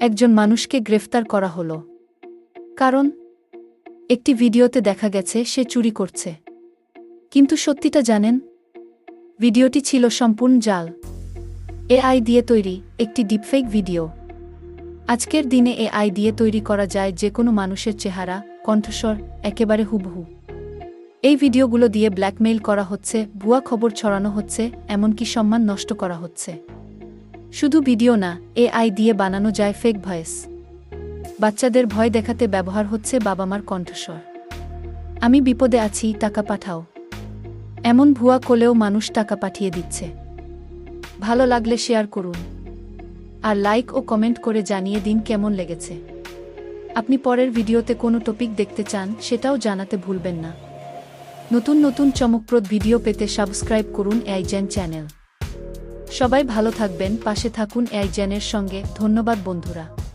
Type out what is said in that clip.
একজন মানুষকে গ্রেফতার করা হলো। কারণ, একটি ভিডিওতে দেখা গেছে সে চুরি করছে। কিন্তু সত্যিটা জানেন, ভিডিওটি ছিল সম্পূর্ণ জাল। এআই দিয়ে তৈরি একটি ডিপফেক ভিডিও। আজকের দিনে এআই দিয়ে তৈরি করা যায় যে কোনো মানুষের চেহারা, কণ্ঠস্বর, একেবারে হুবহু। এই ভিডিওগুলো দিয়ে ব্ল্যাকমেইল করা হচ্ছে, ভুয়া খবর ছড়ানো হচ্ছে, এমনকি সম্মান নষ্ট করা হচ্ছে। শুধু ভিডিও না, এআই দিয়ে বানানো যায় ফেক ভয়েস বাচ্চাদের ভয় দেখাতে ব্যবহার হচ্ছে বাবা মার কণ্ঠস্বর। আমি বিপদে আছি, টাকা পাঠাও। এমন ভুয়া কোলেও মানুষ টাকা পাঠিয়ে দিচ্ছে। ভালো লাগলে শেয়ার করুন। আর লাইক ও কমেন্ট করে জানিয়ে দিন কেমন লেগেছে। আপনি পরের ভিডিওতে কোনো টপিক দেখতে চান, সেটাও জানাতে ভুলবেন না। নতুন নতুন চমকপ্রদ ভিডিও পেতে সাবস্ক্রাইব করুন এআইজ্যান চ্যানেল সবাই ভালো থাকবেন পাশে থাকুন জ্যানের সঙ্গে। ধন্যবাদ বন্ধুরা।